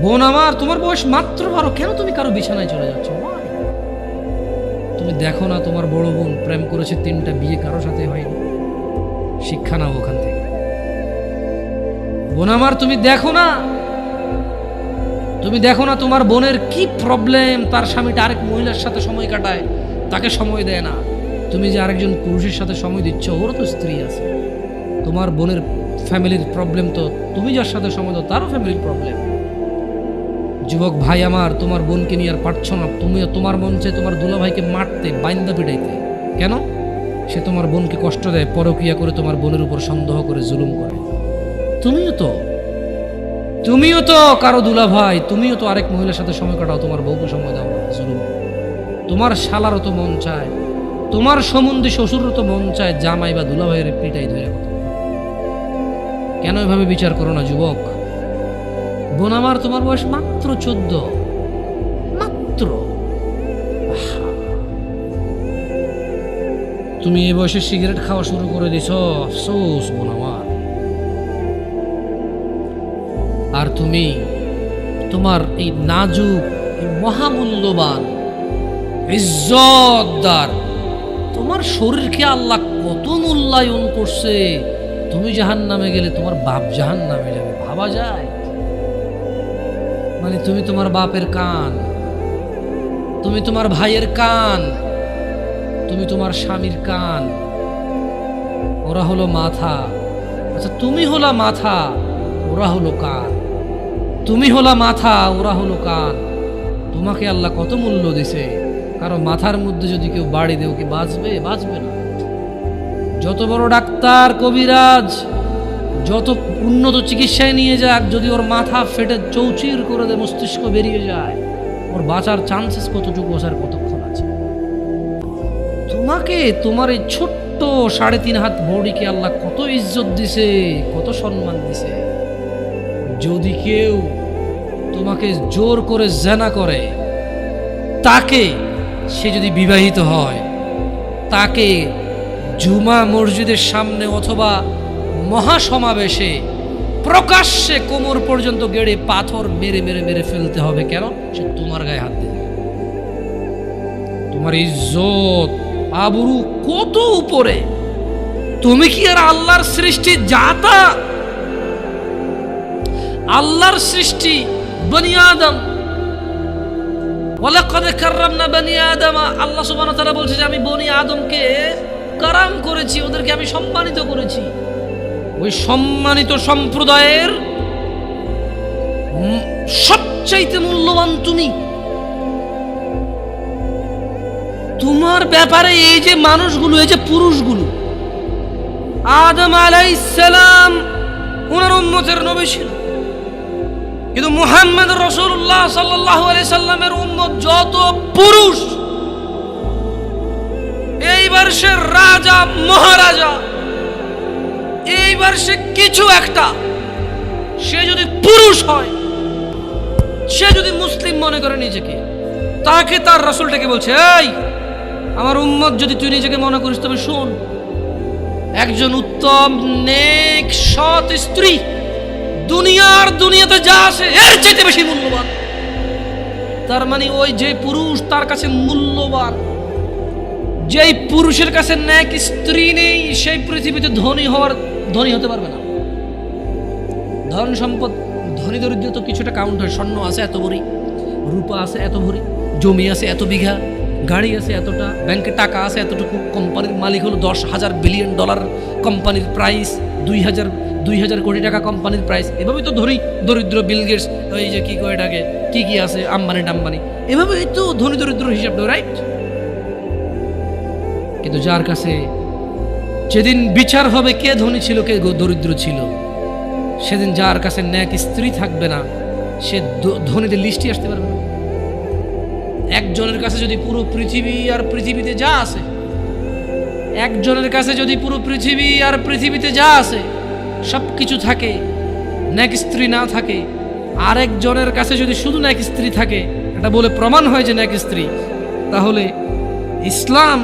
বোন আমার, তোমার বয়স মাত্র বারো। কেন তুমি কারও বিছানায় চলে যাচ্ছ? তুমি দেখো না, তোমার বড় বোন প্রেম করেছে তিনটা বিয়ে কারও সাথে হয়নি। শিক্ষা নাও ওখান থেকে। বোন আমার, তুমি দেখো না। তুমি দেখো না তোমার বোনের কি প্রবলেম তার স্বামীটা আরেক মহিলার সাথে সময় কাটায়, তাকে সময় দেয় না। তুমি যে আরেকজন পুরুষের সাথে সময় দিচ্ছ, ওরও তো স্ত্রী আছে। তোমার বোনের ফ্যামিলির প্রবলেম তো, তুমি যার সাথে সময় দাও, তারও ফ্যামিলির প্রবলেম যুবক ভাই আমার, তোমার বোনকে নিয়ে আর পারছ না। তুমি তোমার মন চাই তোমার দুলাভাইকে মারতে, বাইন্দা পিটাইতে। কেন? সে তোমার বোনকে কষ্ট দেয়, পরকিয়া করে তোমার বোনের উপর সন্দেহ করে, জুলুম করে। তুমিও তো। তুমিও তো কারও দুলা ভাই তুমিও তো আরেক মহিলার সাথে সময় কাটাও, তোমার বউকে সময় দাও, জুলুম। তোমার শালারও তো মন চায়, তোমার সম্বন্ধে শ্বশুরও তো মন চায়, জামাই বা দুলা ভাইয়ের পিটাই ধরে কেন এভাবে বিচার করো না, যুবক? বোন আমার তোমার বয়স মাত্র চোদ্দ। মাত্র? তুমি এ বয়সে সিগারেট খাওয়া শুরু করে দিছ। আফসোস বোন আমার আর তুমি তোমার এই নাজুক মহামূল্যবান, ইজ্জতদার, তোমার শরীরকে আল্লাহ কত মূল্যায়ন করছে। তুমি জাহান নামে গেলে তোমার বাপ জাহান নামে যাবে। ভাবা যায়? মানে তুমি তোমার বাপের কান, তুমি তোমার ভাইয়ের কান, তুমি তোমার স্বামীর কান, ওরা হলো মাথা। আচ্ছা তুমি হলা মাথা, ওরা হলো কান। তুমি হলা মাথা, ওরা হলো কান। তোমাকে আল্লাহ কত মূল্য দিছে? কারণ মাথার মধ্যে যদি কেউ বাড়ি দেও কি বাঁচবে? বাঁচবে না। যত বড় ডাক্তার, কবিরাজ যত উন্নত চিকিৎসায় নিয়ে যাক, যদি ওর মাথা ফেটে চৌচির করে দেয় মস্তিষ্ক বেরিয়ে যায়, ওর বাঁচার চান্সেস কতটুকু আসার কতক্ষণ আছে? তোমাকে, তোমার এই ছোট্ট সাড়ে তিন হাত বডিকে আল্লাহ কত ইজ্জত দিছে, কত সম্মান দিছে। যদি কেউ তোমাকে জোর করে জেনা করে, তাকে সে যদি বিবাহিত হয়, তাকে জুমা মসজিদের সামনে অথবা মহাসমাবেশে প্রকাশ্যে কোমর পর্যন্ত গেড়ে পাথর মেরে মেরে মেরে ফেলতে হবে কেন? সে তোমার গায়ে হাত দেবে। তোমার ইজ্জত। আবরু কত উপরে? তুমি কি আর আল্লাহর সৃষ্টি জাতা? আল্লাহর সৃষ্টি বনি আদম। ওয়ালাকাদ কাররামনা বনি আদম। আল্লাহ সুবহানাহু তাআলা বলছে যে, আমি বনি আদমকে কারাম করেছি, ওদেরকে আমি সম্মানিত করেছি। ওই সম্মানিত সম্প্রদায়ের সবচাইতে মূল্যবান তুমি। তোমার ব্যাপারে এই যে মানুষগুলো, এই যে পুরুষগুলো, আদম আলাইসালাম ওনার উম্মতের নবী ছিল। কিন্তু মুহাম্মদ রসুল্লাহ সাল্লাহ সাল্লামের উম্মত যত পুরুষ, এইবার সে রাজা এইবার সে কিছু একটা। সে যদি পুরুষ হয়, সে যদি মুসলিম মনে করে নিজেকে, তাকে তার রসুলটাকে বলছে, এই, আমার উম্মত যদি তুই নিজেকে মনে করিস, তবে শোন, একজন উত্তম, নেক, সৎ স্ত্রী দুনিয়ার দুনিয়াতে যা আছে এর চাইতে বেশি মূল্যবান। তার মানে ওই যে পুরুষ, তার কাছে মূল্যবান। যেই পুরুষের কাছে ন্যাক স্ত্রী নেই, সেই পৃথিবীতে ধনী হওয়ার ধনী হতে পারবে না। ধন সম্পদ, ধনী দরিদ্র তো কিছুটা কাউন্ট হয়। স্বর্ণ আছে এত ভরি, রূপা আছে এত ভরি, জমি আছে এত বিঘা, গাড়ি আছে এতটা ব্যাংকে টাকা আছে এতটুকু কোম্পানির মালিক হলো দশ হাজার বিলিয়ন ডলার কোম্পানির প্রাইস দুই হাজার দুই হাজার কোটি টাকা কোম্পানির প্রাইস এভাবেই তো ধরি দরিদ্র বিল গেটস ওই যে কী কয় এটাকে, কী কী আছে, আম্বানি টাম্বানি। এভাবেই তো ধনী দরিদ্র হিসাব রাইট কিন্তু যার কাছে যেদিন বিচার হবে কে ধনী ছিল, কে দরিদ্র ছিল, সেদিন যার কাছে ন্যাক স্ত্রী থাকবে না, সে ধনীদের লিস্টে আসতে পারবে না। একজনের কাছে যদি পুরো পৃথিবী আর পৃথিবীতে যা আছে, একজনের কাছে যদি পুরো পৃথিবী আর পৃথিবীতে যা আছে সব কিছু থাকে, ন্যাক স্ত্রী না থাকে, আরেকজনের কাছে যদি শুধু ন্যাক স্ত্রী থাকে, এটা বলে প্রমাণ হয় যে ন্যাক স্ত্রী, তাহলে ইসলাম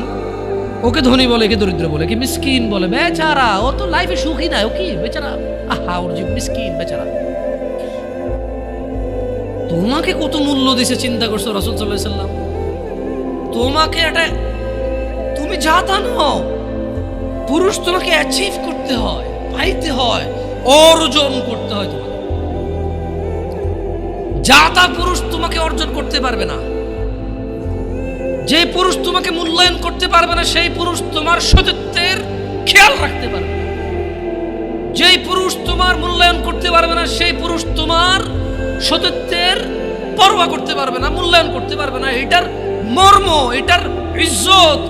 ওকে ধনী বলে একে দরিদ্র বলে কি মিসকিন বলে, বেচারা, ও তো লাইফে সুখী না ও কি? বেচারা, আহা, ওর যে মিসকিন, বেচারা। তোমাকে কত মূল্য দিছে, চিন্তা করছ রসুল সাল্লাহ সাল্লাম? তোমাকে এটা তুমি যা তা পুরুষ তোমাকে অ্যাচিভ করতে হয়, পাইতে হয়, অর্জন করতে হয় তোমাকে। যা তা পুরুষ তোমাকে অর্জন করতে পারবে না। যে পুরুষ তোমাকে মূল্যায়ন করতে পারবে না, সেই পুরুষ তোমার সতীত্বের খেয়াল রাখতে পারবে যেই পুরুষ তোমার মূল্যায়ন করতে পারবে না, সেই পুরুষ তোমার সতীত্বের পরোয়া করতে পারবে না, মূল্যায়ন করতে পারবে না। এটার মর্ম, এটার ইজ্জত,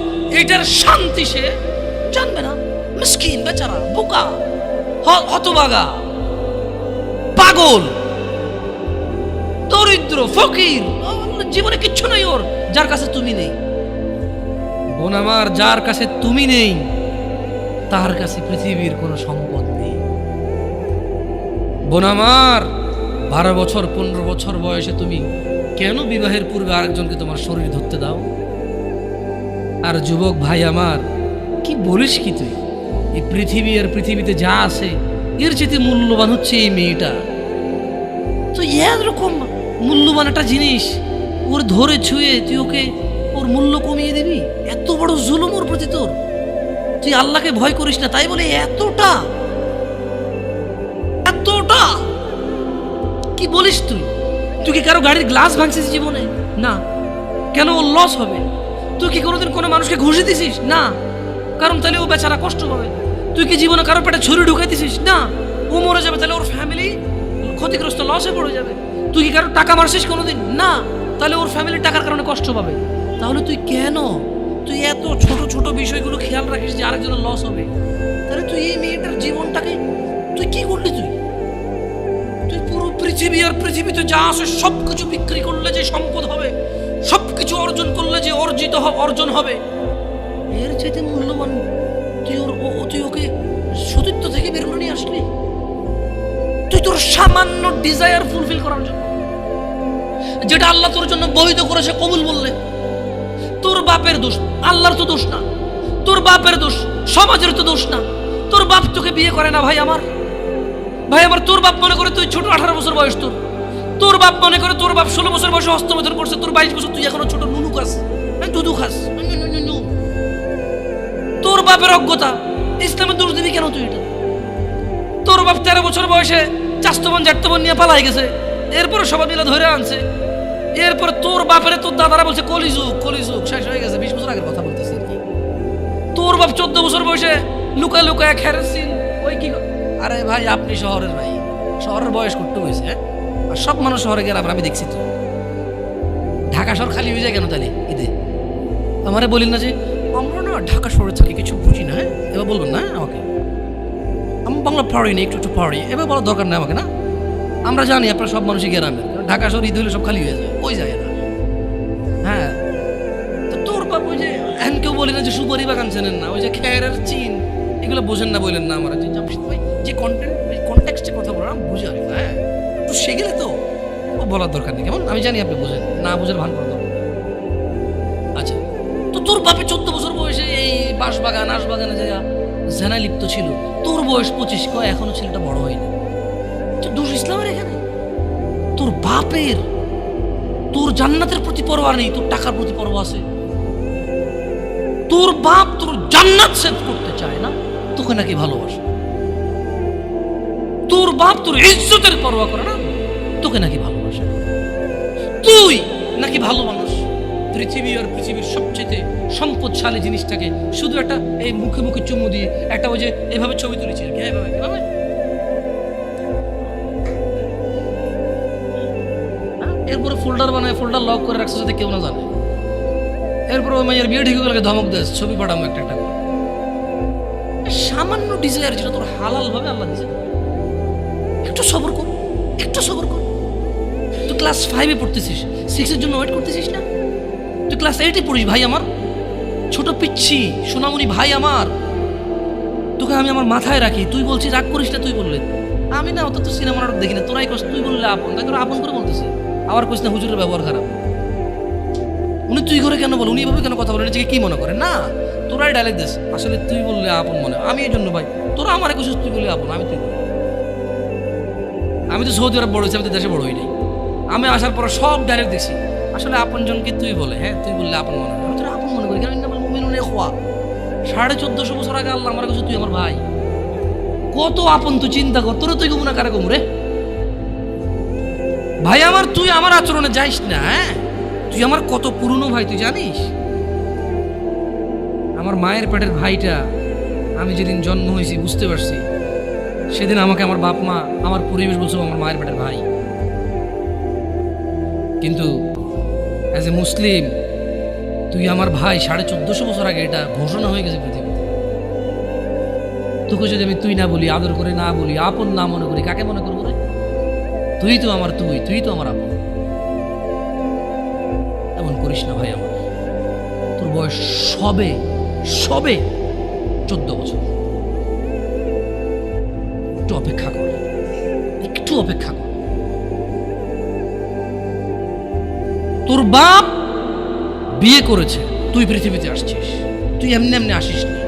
এটার শান্তি সে জানবে না। মিসকিন, বেচারা, বোকা হতবাগা, পাগল, দরিদ্র, ফকির জীবনে কিচ্ছু নাই ওর। যার কাছে তুমি নেই। বোন আমার, যার কাছে তুমি নেই, তার কাছে পৃথিবীর কোনো সম্পদ নেই। বোন আমার, বারো বছর, পনেরো বছর বয়সে তুমি কেন বিবাহের পূর্বে আরেকজনকে তোমার শরীর ধরতে দাও? আর যুবক ভাই আমার, কি বলিস কি তুই? এই পৃথিবী আর পৃথিবীতে যা আছে, এর চেয়ে মূল্যবান হচ্ছে এই মেয়েটা। তো এরকম মূল্যবান একটা জিনিস ওর ধরে ছুঁয়ে তুই ওকে ওর মূল্য কমিয়ে দিবি? এত বড় জুলুম ওর প্রতি তোর। তুই আল্লাহকে ভয় করিস না, তাই বলে এতটা এতটা। কি বলিস তুই? তুই কি কারও গাড়ির গ্লাস ভাঙছিস জীবনে? না। কেন ওর লস হবে? তুই কি কোনোদিন কোনো মানুষকে ঘুষে দিছিস? না। কারণ তাহলে ও বেচারা কষ্ট পাবে। তুই কি জীবনে কারও পেটে ছুরি ঢুকাই দিছিস? না। ও মরে যাবে, তাহলে ওর ফ্যামিলি ক্ষতিগ্রস্ত লসে পড়ে যাবে। তুই কি কারও টাকা মারছিস কোনোদিন? না। তাহলে ওর ফ্যামিলির টাকার কারণে কষ্ট পাবে। তাহলে তুই কেন? তুই এত ছোট ছোট বিষয়গুলো খেয়াল রাখিস যে আরেকজনের লস হবে। তাহলে তুই এই মেয়েটার জীবনটাকে তুই কি করলি তুই? তুই পুরো পৃথিবী আর পৃথিবীতে যা আছে সব কিছু বিক্রি করলে যে সম্পদ হবে সব কিছু অর্জন করলে যে অর্জিত অর্জন হবে, এর চাইতে মূল্যবান তুই ওর তুই ওকে সতীত্ব থেকে বের করে নিয়ে আসলি? তুই তোর সামান্য ডিজায়ার ফুলফিল করার জন্য। যেটা আল্লাহ তোর জন্য বৈধ করেছে কবুল বললে। তোর বাপের দোষ আল্লাহর তো দোষ না। তোর বাপের দোষ সমাজের তো দোষ না। তোর বাপ তোকে বিয়ে করে না ভাই আমার। ভাই আমার তোর বাপ মনে করে তুই ছোট আঠারো বছর বয়স তোর। তোর বাপ মনে করে তোর বাপ ষোলো বছর বয়সে হস্তমোধন করছে। তোর বাইশ বছর তুই এখনও ছোট নুনু খাস। হ্যাঁ, দুধু খাস। তোর বাপের অজ্ঞতা ইসলামের দোষ দিবি কেন তুই এটা? তোর বাপ তেরো বছর বয়সে চাস্তবন জাটতবন নিয়ে পালাই গেছে। এরপরে সবাই মিলে ধরে আনছে। এরপর তোর বাপের তোর দাদারা বলছে কলিযুগ কলিযুগ শেষ হয়ে গেছে বিশ বছর আগের কথা বলতেছি আর কি। তোর বাপ চোদ্দ বছর বয়সে লুকা লুকায় খেরেছিন ওই কি আরে ভাই আপনি শহরের ভাই শহরের বয়স করতে হয়েছে হ্যাঁ? আর সব মানুষ শহরে গেলাম আমি দেখছি তো। ঢাকা শহর খালি হয়ে যায় কেন তাহলে ঈদে? আমারে বলিন না যে আমরা না ঢাকা শহরে থাকি কিছু বুঝি না হ্যাঁ? এবার বলবেন না হ্যাঁ, আমাকে? আমি বাংলা পারি একটু একটু পারি এবার বলার দরকার নেই আমাকে না? আমরা জানি আপনারা সব মানুষই গ্রামের। ঢাকা শহর ঈদ হলে সব খালি হয়ে যায়। ওই যায় না হ্যাঁ। তো তোর বাপ ওই যে, এখন কেউ বলি না যে সুপারি বাগান চেনেন না। ওই যে খেয়ারের চিন, এগুলো বোঝেন না বললেন না আমার যে ভাই, যে কন্টেন্ট কন্টেক্সটে কথা বলার, আমি বুঝে আনি হ্যাঁ। তো সেগুলো তো ও বলার দরকার নেই। কেমন? আমি জানি আপনি বোঝেন। না বুঝের ভান করার দরকার আচ্ছা। তো তোর বাপে চোদ্দ বছর বয়সে এই বাঁশ বাগান আশ বাগানে জায়গা জেনা লিপ্ত ছিল। তোর বয়স পঁচিশ, কয়? এখনও ছেলেটা বড় হয়নি। তো দোষ ইসলামের এখানে তোর বাপের তোর জান্নাতের প্রতি পরোয়া নেই তোর টাকার প্রতি পরোয়া আছে। তোর বাপ তোর জান্নাত সেভ করতে চায় না তোকে নাকি ভালোবাসে। তোর বাপ তোর ইজ্জতের পরোয়া করে না তোকে নাকি ভালোবাসে। তুই নাকি ভালো মানুষ। পৃথিবী আর পৃথিবীর সবচেয়ে সম্পদশালী জিনিসটাকে শুধু একটা এই মুখে মুখে চুমু দিয়ে একটা ওই যে এভাবে ছবি তুলেছি আর কি, এভাবে এভাবে এরপরে ফোল্ডার বানায় ফোল্ডার লক করে রাখছে যাতে কেউ না জানে। এরপর ওই মাইয়ের বিয়ে ঠিক গেলে ধমক দেয়, ছবি পাঠাবো একটা একটা সামান্য ডিজায়ার যেটা তোর হালাল ভাবে আল্লাহ দিয়েছে একটু সবর কর, একটু সবর কর। তুই ক্লাস ফাইভে পড়তেছিস সিক্সের জন্য ওয়েট করতেছিস না? তুই ক্লাস এইটে পড়িস, ভাই আমার। ছোট পিচ্ছি, সোনামণি ভাই আমার। তোকে আমি আমার মাথায় রাখি, তুই বলছিস, রাগ করিস না, তুই বললে। আমি না অত তো সিনেমা নাটক দেখি না, তোরাই কষ্ট তুই বললে আপন। তাই তোরা আপন করে বলতেছে আবার কইস না হুজুরের ব্যবহার খারাপ। উনি তুই করে কেন বল? উনি এভাবে কেন কথা বলে? নিজেকে কি মনে করে? না, তোরাই ডাইলেক্ট দিস। আসলে তুই বললে আপন মনে আমি এই জন্য ভাই, তোরা আমার কইছিস তুই বললে আপন, আমি তুই আমি তো সৌদি আরব বড় হয়েছি, আমি তো দেশে বড় হই নাই। আমি আসার পর সব ডাইরেক্ট দেখছি। আসলে আপনজনকে তুই বলে? হ্যাঁ তুই বললে আপন মনে আমি তোর আপন মনে করি। আমার মুমিনুনে খোয়া সাড়ে চোদ্দশো বছর আগে আল্লাহ আমার কাছে তুই আমার ভাই। কত আপন তুই চিন্তা কর। তোরা তুই গুমনা কারে গুমরে ভাই আমার তুই আমার আচরণে যাইস না হ্যাঁ? তুই আমার কত পুরনো ভাই, তুই জানিস? আমার মায়ের পেটের ভাইটা আমি যেদিন জন্ম হয়েছি, বুঝতে পারছি। সেদিন আমাকে আমার বাপ মা আমার পরিবেশ বলছে আমার মায়ের পেটের ভাই। কিন্তু অ্যাজ এ মুসলিম তুই আমার ভাই সাড়ে চোদ্দশো বছর আগে এটা ঘোষণা হয়ে গেছে পৃথিবীতে। তোকে যদি আমি তুই না বলি, আদর করে না বলি, আপন না মনে করি, কাকে মনে করব রে? তুই তো আমার তুই তুই তো আমার আপন। এমন করিস না ভাই আমার। তোর বয়স সবে সবে চোদ্দ বছর। একটু অপেক্ষা কর। একটু অপেক্ষা কর। তোর বাপ বিয়ে করেছে, তুই পৃথিবীতে আসছিস। তুই এমনি এমনি আসিস না।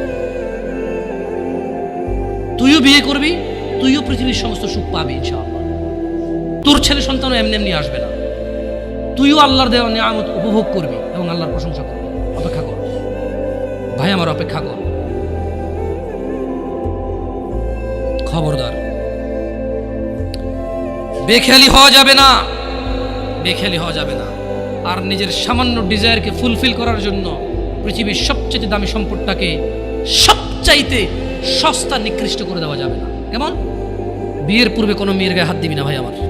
তুইও বিয়ে করবি, তুইও পৃথিবীর সমস্ত সুখ পাবি, ইনশাআল্লাহ। তোর ছেলে সন্তানও এমনি এমনি আসবে না। তুইও আল্লাহর দেওয়া নিয়ামত উপভোগ করবি এবং আল্লাহর প্রশংসা করবি। অপেক্ষা কর। ভাই, আমার অপেক্ষা কর। খবরদার। বেখেয়ালি হওয়া যাবে না। বেখেয়ালি হওয়া যাবে না। আর নিজের সামান্য ডিজায়ারকে ফুলফিল করার জন্য পৃথিবীর সবচেয়ে দামি সম্পদটাকে সবচাইতে সস্তা, নিকৃষ্ট করে দেওয়া যাবে না। কেমন? বিয়ের পূর্বে কোনো মেয়ের গায়ে হাত দিবি না ভাই আমার।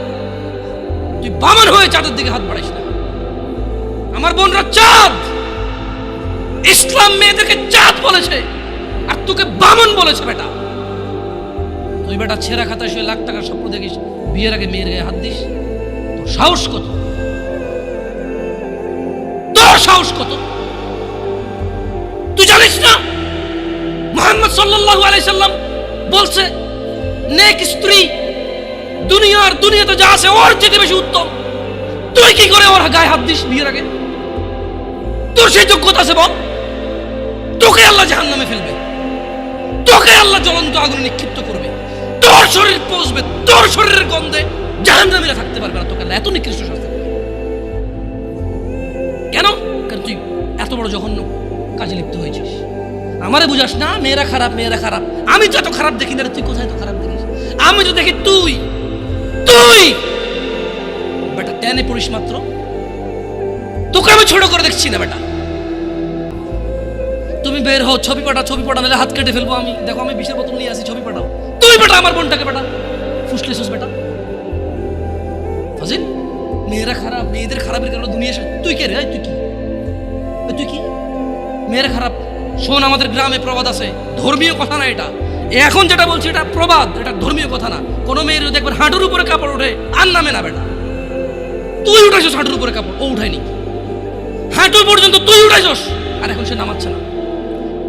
তুই বামন হয়ে চাঁদের দিকে হাত বাড়াইস না। আমার বোনরা চাঁদ। ইসলাম মেয়েদেরকে চাঁদ বলেছে, আর তোকে বামন বলেছে বেটা। তুই বেটা ছেঁড়া খাতায় শুয়ে লাখ টাকার স্বপ্ন দেখিস, বিয়ের আগে মেয়ের গায়ে হাত দিস। তোর সাহস কত? তোর সাহস কত? তুই জানিস না? মোহাম্মদ সাল্লাল্লাহু আলাইহি সাল্লাম বলছে, নেক স্ত্রী দুনিয়ার দুনিয়াতে যা আছে, ওর চেয়ে বেশি উত্তম। তুই কি করে ওর গায়ে হাত দিস বিয়ের আগে? তোর সেই যোগ্যতা আছে, বল। তোকে আল্লাহ জাহান্নামে ফেলবে। তোকে আল্লাহ জ্বলন্ত আগুনে নিক্ষিপ্ত করবে। তোর শরীর পৌঁছবে তোর শরীরের গন্ধে জাহান জাহান্নামীরা থাকতে পারবে না তোকে এত নিকৃষ্ট শাস্তি কেন? কারণ তুই এত বড় জঘন্য কাজে লিপ্ত হয়েছিস। আমারে বুঝাস না, মেয়েরা খারাপ মেয়েরা খারাপ। আমি তো এত খারাপ দেখি না তুই কোথায় তো খারাপ দেখিস? আমি তো দেখি তুই তুই বেটা, টেনে পড়িস মাত্র। তোকে আমি ছোট করে দেখছি না, বেটা। তুমি বের হও, ছবি পাঠাও ছবি পাঠাও, নাহলে হাত কেটে ফেলব আমি। দেখো, আমি বিষের বোতল নিয়ে আসি, ছবি পাঠাও। তুই বেটা আমার বোনটাকে বেটা। ফুসলেছিস বেটা। ফাজিল, মেয়েরা খারাপ, মেয়েদের খারাপের কারণে দুনিয়া। তুই কে রে? তুই কি? তুই কি? মেয়েরা খারাপ। শোন, আমাদের গ্রামে প্রবাদ আছে। ধর্মীয় কথা না এটা। এখন যেটা বলছি, এটা প্রবাদ, এটা ধর্মীয় কথা না। কোনো মেয়ের যদি একবার হাঁটুর উপরে কাপড় ওঠে, আর নামে নামে না তুই উঠাইছিস হাঁটুর উপরে কাপড়, ও উঠায়নি। হাঁটু পর্যন্ত তুই উঠাইছস, আর এখন সে নামাচ্ছে না।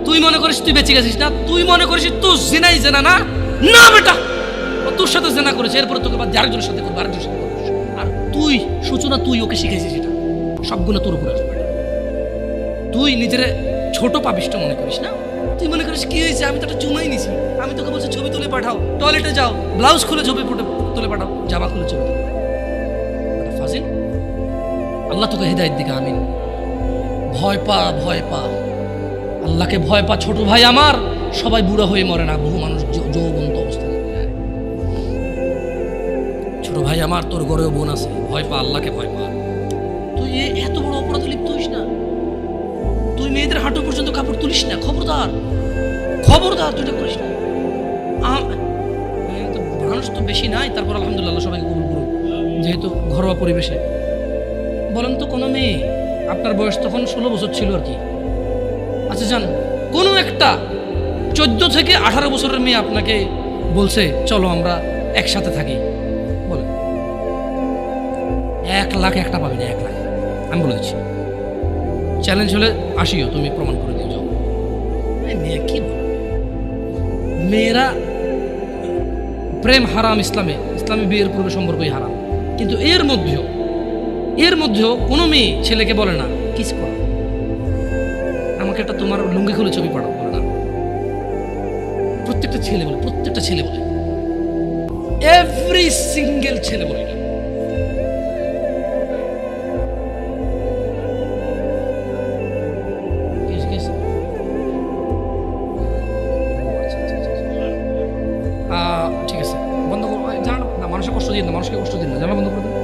তুই মনে করিস তুই বেঁচে গেছিস না, তুই মনে করিস তুই জেনাই জেনা না? না বেটা! ও তোর সাথে জেনা করেছে, এরপরে তোকে বাদ আরেকজনের সাথে করবে, আরেকজনের সাথে করবে। আর তুই সূচনা, তুই ওকে শিখেছিস এটা। সবগুলো তোর উপরে আসবে। তুই নিজের ছোট পাবিষ্ট মনে করিস না? তুই মনে করিস, কি হয়েছে? আমি তো একটা চুমাই নিছি। আমি তোকে বলছি ছবি তুলে পাঠাও। টয়লেটে যাও। ব্লাউজ খুলে ছবি ফুটে তুলে পাঠাও। জামা খুলে ছবি ফাজিল, আল্লাহ তোকে হেদায়ত দিকে, আমিন। ভয় পা ভয় পা। আল্লাহকে ভয় পা, ছোট ভাই আমার। সবাই বুড়া হয়ে মরে না, বহু মানুষ যৌবন্ত অবস্থায় যায়। ছোট ভাই আমার, তোর ঘরেও বোন আছে। ভয় পা, আল্লাহকে ভয় পা। তুই এত বড় অপরাধে লিপ্ত হইস না। তুই মেয়েদের হাঁটু পর্যন্ত কাপড় তুলিস না, খবরদার। খবরদার তুই এটা করিস না। মানুষ তো বেশি নাই, তারপর আলহামদুলিল্লাহ সবাইকে কবুল করুন যেহেতু ঘরোয়া পরিবেশে। বলেন তো কোনো মেয়ে, আপনার বয়স তখন ষোলো বছর ছিল আর কি। আচ্ছা জান, কোনো একটা চোদ্দ থেকে আঠারো বছরের মেয়ে আপনাকে বলছে, চলো আমরা একসাথে থাকি। বলে এক লাখ একটা পাবি না এক লাখ। আমি বলে দিচ্ছি। চ্যালেঞ্জ হলে আসিও, তুমি প্রমাণ করে দিও যাও। মেয়ে কি বলে? মেয়েরা প্রেম হারাম ইসলামে। ইসলামী বিয়ের পূর্বে সম্পর্কই হারাম। কিন্তু এর মধ্যেও এর মধ্যেও কোনো মেয়ে ছেলেকে বলে না, কিস করো। আমাকে একটা তোমার লুঙ্গি খুলে ছবি পাঠাও, বলে না। প্রত্যেকটা ছেলে বলে, প্রত্যেকটা ছেলে বলে। এভরি সিঙ্গেল ছেলে বলে এটা। মানুষকে কষ্ট দিন না। জানা বন্ধ করে দিন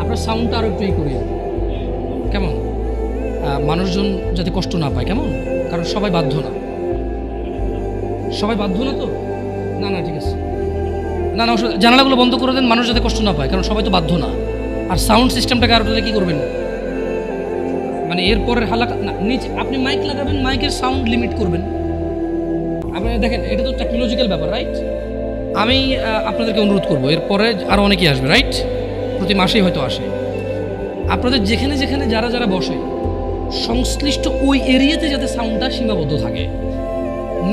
আপনার সাউন্ডটা আরও একটু ই করিয়ে কেমন? মানুষজন যাতে কষ্ট না পায়, কেমন? কারণ সবাই বাধ্য না। সবাই বাধ্য না তো? না না, ঠিক আছে। না না জানালাগুলো বন্ধ করে দেন, মানুষ যাতে কষ্ট না পায়, কারণ সবাই তো বাধ্য না। আর সাউন্ড সিস্টেমটাকে আর কি করবেন? মানে এরপরের হালাকা না, নিচে আপনি মাইক লাগাবেন মাইকের সাউন্ড লিমিট করবেন। আপনি দেখেন, এটা তো টেকনোলজিক্যাল ব্যাপার রাইট আমি আপনাদেরকে অনুরোধ করব, এরপরে আরও অনেকেই আসবে রাইট প্রতি মাসেই হয়তো আসে। আপনাদের যেখানে যেখানে যারা যারা বসে, সংশ্লিষ্ট ওই এরিয়াতে যাতে সাউন্ডটা সীমাবদ্ধ থাকে।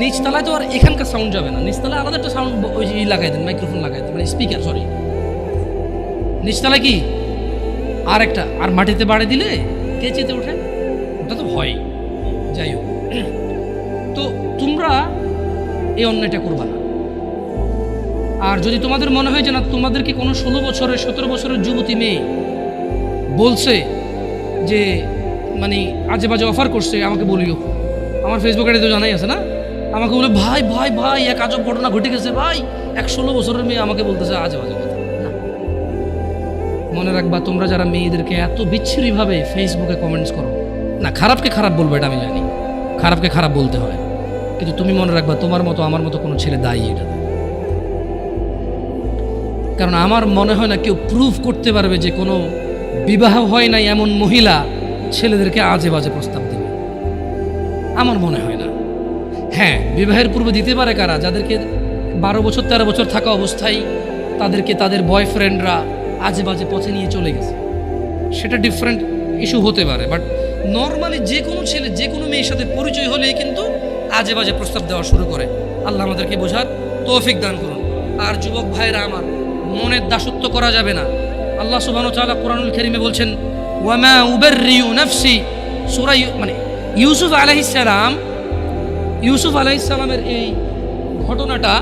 নিচতলায় তো আর এখানকার সাউন্ড যাবে না। নিচতলায় আলাদা একটা সাউন্ড ওই লাগাই দেন মাইক্রোফোন লাগাই দেন মানে স্পিকার সরি নিচতলায় কি? আর একটা আর মাটিতে বাড়ি দিলে কে চেতে ওঠে? ওটা তো হয় যাই হোক। তো তোমরা এই অন্যায়টা করবা না। আর যদি তোমাদের মনে হয় যে না তোমাদেরকে কোনো ষোলো বছরের, সতেরো বছরের যুবতী মেয়ে বলছে যে মানে আজে বাজে অফার করছে, আমাকে বলিও। আমার ফেসবুকে তো জানাই আছে না? আমাকে বলে, ভাই ভাই ভাই, এক আজব ঘটনা ঘটে গেছে, ভাই। এক ষোলো বছরের মেয়ে আমাকে বলতেছে আজে বাজে কথা। মনে রাখবা, তোমরা যারা মেয়েদেরকে এত বিচ্ছিরিভাবে ফেসবুকে কমেন্টস করো, না, খারাপকে খারাপ বলব, এটা আমি জানি। খারাপকে খারাপ বলতে হয়। কিন্তু তুমি মনে রাখবা, তোমার মতো, আমার মতো কোনো ছেলে দায়ী এটা কারণ আমার মনে হয় না কেউ প্রুফ করতে পারবে যে কোনো বিবাহ হয় নাই এমন মহিলা ছেলেদেরকে আজে বাজে প্রস্তাব দেবে। আমার মনে হয় না। হ্যাঁ বিবাহের পূর্বে দিতে পারে কারা? যাদেরকে বারো বছর, তেরো বছর থাকা অবস্থায় তাদেরকে তাদের বয়ফ্রেন্ডরা আজে বাজে পথে নিয়ে চলে গেছে। সেটা ডিফারেন্ট ইস্যু হতে পারে বাট নর্মালি যে কোনো ছেলে, যে কোনো মেয়ের সাথে পরিচয় হলেই কিন্তু আজে বাজে প্রস্তাব দেওয়া শুরু করে। আল্লাহ আমাদেরকে বোঝার তৌফিক দান করুন। আর যুবক ভাইরা আমার মনের দাসত্ব করা যাবে না। আল্লাহ ওয়া তাআলা কোরআনুল কারীমে বলছেন, ওয়ামা উবাররিউ নাফসি। সূরা মানে ইউসুফ আলাইহিস সালাম, ইউসুফ আলাইহিস সালামের এই ঘটনাটা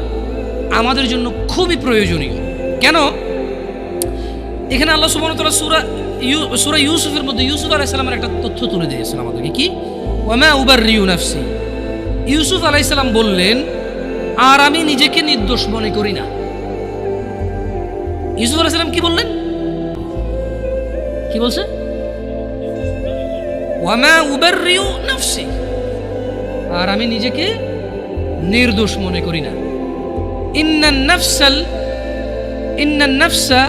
আমাদের জন্য খুবই প্রয়োজনীয়। কেন? এখানে আল্লাহ তাআলা সূরা সূরা ইউসুফের মধ্যে ইউসুফ আলাইহিস সালামের একটা তথ্য তুলে দিয়েছেন আমাদেরকে। কি? ওয়ামা উবাররিউ নাফসি। ইউসুফ আলাইহিস সালাম বললেন, আর আমি নিজেকে নির্দোষ মনে করি না। ইউসুফ আলাইসালাম কি বললেন? কি বলছে? ওয়ামা উবের রিউ নাফসি। আর আমি নিজেকে নির্দোষ মনে করি না। ইন্নান নাফসাল, ইন্নান নাফসা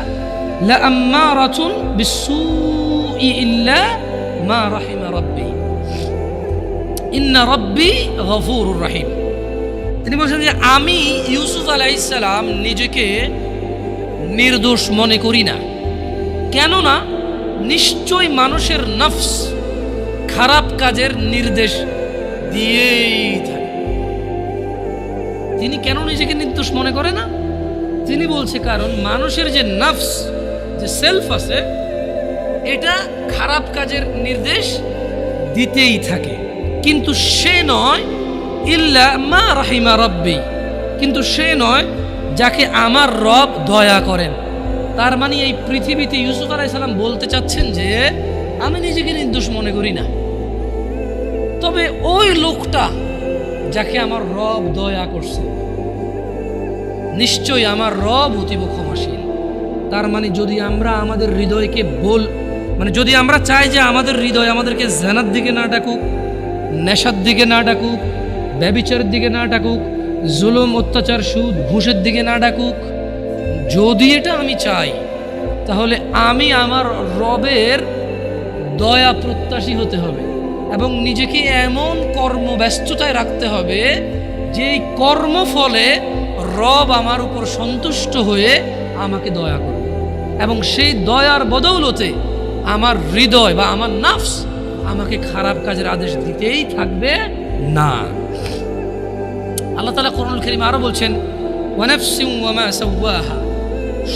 লাআম্মারাতুন বিসসুই ইল্লা মা রাহিমা রাব্বি। ইন্না রাব্বি গফুরুর রাহিম। তিনি বলছেন যে, আমি ইউসুফ আলাইহিস সালাম নিজেকে নির্দোষ মনে করি না। কেননা নিশ্চয় মানুষের নফস খারাপ কাজের নির্দেশ দিয়েই থাকে। তিনি কেন নিজেকে নির্দোষ মনে করে না? তিনি বলছে, কারণ মানুষের যে নফস, যে সেলফ আছে, এটা খারাপ কাজের নির্দেশ দিতেই থাকে। কিন্তু সে নয় ইল্লা মা রাহিমা রব্বি। কিন্তু সে নয় যাকে আমার রব দয়া করেন। তার মানে এই পৃথিবীতে ইউসুফ আলাইসাল্লাম বলতে চাচ্ছেন যে, আমি নিজেকে নির্দোষ মনে করি না। তবে ওই লোকটা যাকে আমার রব দয়া করছে, নিশ্চয়ই আমার রব অতীব ক্ষমাশীল। তার মানে যদি আমরা আমাদের হৃদয়কে বল মানে যদি আমরা চাই যে আমাদের হৃদয় আমাদেরকে জেনার দিকে না ডাকুক, নেশার দিকে না ডাকুক, ব্যবিচারের দিকে না ডাকুক জুলুম, অত্যাচার, সুদ, ঘুষের দিকে না ডাকুক। যদি এটা আমি চাই, তাহলে আমি আমার রবের দয়া প্রত্যাশী হতে হবে এবং নিজেকে এমন কর্মব্যস্ততায় রাখতে হবে যে কর্মফলে রব আমার উপর সন্তুষ্ট হয়ে আমাকে দয়া করবে। এবং সেই দয়ার বদৌলতে আমার হৃদয় বা আমার নাফস আমাকে খারাপ কাজের আদেশ দিতেই থাকবে না। আল্লাহ তালা করুল করিম আরও বলছেন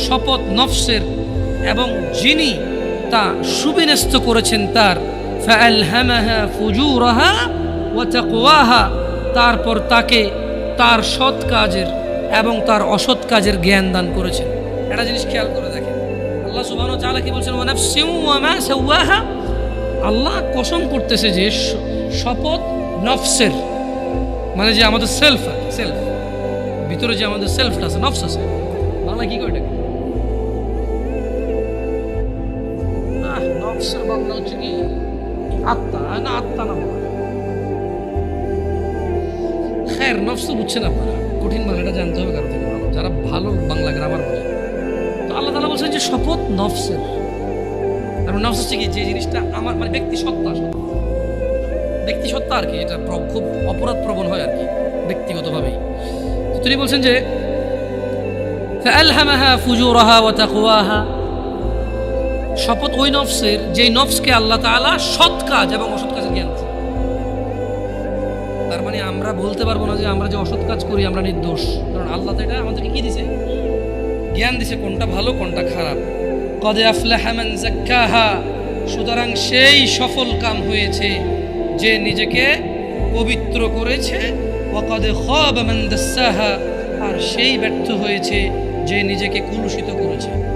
শপথ নফসের এবং যিনি তা সুবিন্যস্ত করেছেন তার তারপর তাকে তার সৎ কাজের এবং তার অসৎ কাজের জ্ঞান দান করেছেন। একটা জিনিস খেয়াল করে দেখেন, আল্লাহ সুবহানাহু চালা কি বলছেন আল্লাহ কসম করতেছে যে শপথ নফসের মানে যে আমাদের সেলফ সেলফ ভিতরে যে আমাদের সেলফটা আছে নফস আছে। বাংলা কি করে হচ্ছে কি? আত্মা না আত্মা না কঠিন জানতে হবে ভালো। যারা ভালো বাংলা আল্লাহ বলছেন যে শপথ কি? যে জিনিসটা আমার মানে ব্যক্তি সত্তা সত্তা। ব্যক্তিসত্তা আর কি, এটা খুব অপরাধ প্রবণ হয় আর কি, ব্যক্তিগতভাবেই। তিনি বলছেন যে শপথ ওই নফসের, যেই নফসকে আল্লাহ তালা সৎ কাজ এবং অসৎ কাজের জ্ঞান তার মানে আমরা বলতে পারব না যে আমরা যে অসৎ কাজ করি, আমরা নির্দোষ। কারণ আল্লাহ তো এটা আমাদেরকে কি দিছে? জ্ঞান দিছে কোনটা ভালো, কোনটা খারাপ। কদে আফলাহা মান সুতরাং সেই সফল কাম হয়েছে। যে নিজেকে পবিত্র করেছে ওয়াকাদে খাবা আর সেই ব্যর্থ হয়েছে যে নিজেকে কলুষিত করেছে।